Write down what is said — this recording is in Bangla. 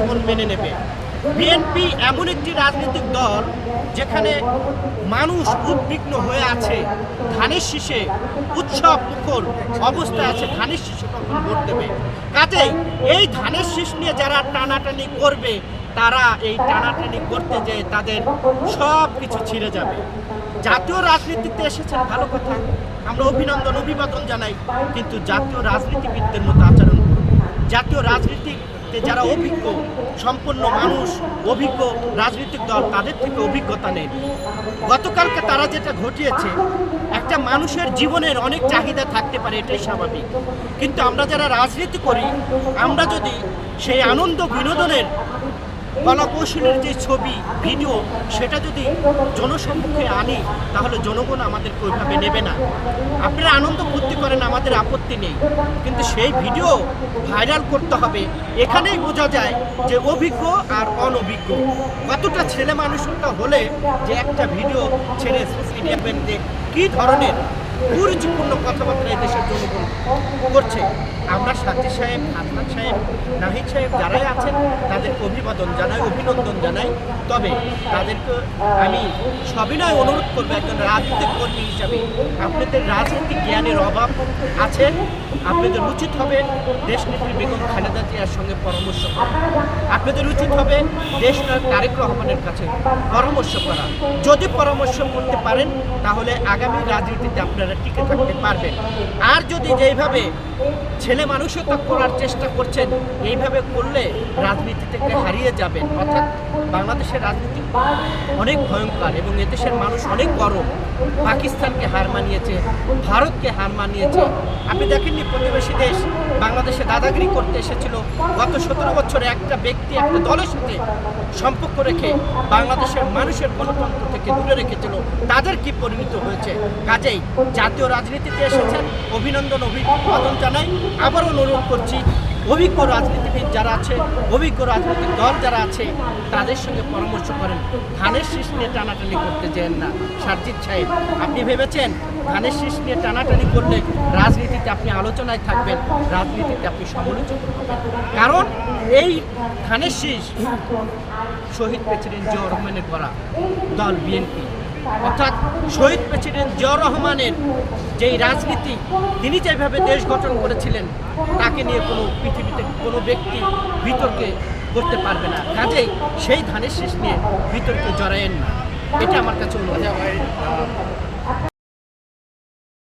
জনগণ মেনে নেবে। বিএনপি এমন একটি রাজনৈতিক দল যেখানে মানুষ উদ্বিগ্ন হয়ে আছে, ধানের শীষে উৎসব মুখর অবস্থায় আছে, ধানের শীষে কখন ভোট দেবে। কাজেই এই ধানের শীষ নিয়ে যারা টানাটানি করবে, তারা এই টানাটানি করতে যেয়ে তাদের সব কিছু ছিঁড়ে যাবে। জাতীয় রাজনীতিতে এসেছেন ভালো কথা। আমরা অভিনন্দন, অভিবাদন জানাই। কিন্তু জাতীয় রাজনীতিবিদদের মতো আচরণ। জাতীয় রাজনীতিতে যারা অভিজ্ঞ সম্পন্ন মানুষ, অভিজ্ঞ রাজনৈতিক দল, তাদের থেকে অভিজ্ঞতা নেন গতকালকে তারা যেটা ঘটিয়েছে, একটা মানুষের জীবনের অনেক চাহিদা থাকতে পারে, এটাই স্বাভাবিক। কিন্তু আমরা যারা রাজনীতি করি, আমরা যদি সেই আনন্দ বিনোদনের কলাকৌশলের যে ছবি, ভিডিও, সেটা যদি জনসম্মুখে আনি, তাহলে জনগণ আমাদেরকে ওইভাবে নেবে না। আপনারা আনন্দ ফুর্তি করেন, আমাদের আপত্তি নেই। কিন্তু সেই ভিডিও ভাইরাল করতে হবে। এখানেই বোঝা যায় যে অভিজ্ঞ আর অনভিজ্ঞ। কতটা ছেলে মানুষটা হলে যে একটা ভিডিও ছেড়ে সোশ্যাল মিডিয়াতে কী ধরনের কুরুচিপূর্ণ কথাবার্তা দেশের জনগণ করছে। আমরা সাথী সাহেব হাসনান সাহেব, নাহিদ সাহেব যারাই আছেন, তাদের অভিবাদন জানাই, অভিনন্দন জানাই। তবে তাদেরকে আমি সবিনয় অনুরোধ করব একজন রাজনৈতিক কর্মী হিসাবে। আপনাদের রাজনৈতিক জ্ঞানের অভাব আছে, আপনাদের উচিত হবে দেশনেত্রী বেগম খালেদা জিয়ার সঙ্গে পরামর্শ করা। আপনাদের উচিত হবে দেশ নায়ক তারেক রহমানের কাছে পরামর্শ করা। যদি পরামর্শ করতে পারেন, তাহলে আগামী রাজনীতিতে আপনারা টিকে থাকতে পারবেন। আর যদি যেইভাবে ছেলে মানুষতা করার চেষ্টা করছেন, এইভাবে করলে রাজনীতি থেকে হারিয়ে যাবেন? অর্থাৎ বাংলাদেশের রাজনীতি অনেক ভয়ঙ্কর এবং এদেশের মানুষ অনেক গরম পাকিস্তানকে হার মানিয়েছে, ভারতকে হার মানিয়েছে। আপনি দেখেননি প্রতিবেশী দেশ বাংলাদেশে দাদাগিরি করতে এসেছিল। গত সতেরো বছরে একটা ব্যক্তি একটা দলের সাথে সম্পর্ক রেখে বাংলাদেশের মানুষের গণতন্ত্র থেকে দূরে রেখেছিল। তাদের কি পরিণত হয়েছে? কাজেই জাতীয় রাজনীতিতে এসেছেন। অভিনন্দন অভিবাদন জানাই। আবারও অনুরোধ করছি, অভিজ্ঞ রাজনীতিবিদ যারা আছে, অভিজ্ঞ রাজনৈতিক দল যারা আছে, তাদের সঙ্গে পরামর্শ করেন। ধানের শীষ নিয়ে টানাটানি করতে যেন না। সারজিৎ সাহেব, আপনি ভেবেছেন ধানের শীষ নিয়ে টানাটানি করলে রাজনীতিতে আপনি আলোচনায় থাকবেন, রাজনীতিতে আপনি সমালোচনা কারণ এই ধানের শীষ শহীদ প্রেসিডেন্ট জিয়াউর রহমানের করা দল বিএনপি। অর্থাৎ শহীদ প্রেসিডেন্ট জিয়াউর রহমানের যেই রাজনীতি, তিনি যেভাবে দেশ গঠন করেছিলেন, তাকে নিয়ে কোনো পৃথিবীতে কোনো ব্যক্তি বিতর্কে করতে পারবে না। কাজেই সেই ধানের শেষ নিয়ে বিতর্কে জড়ায়েন না। এটা আমার কাছে অনুরোধ।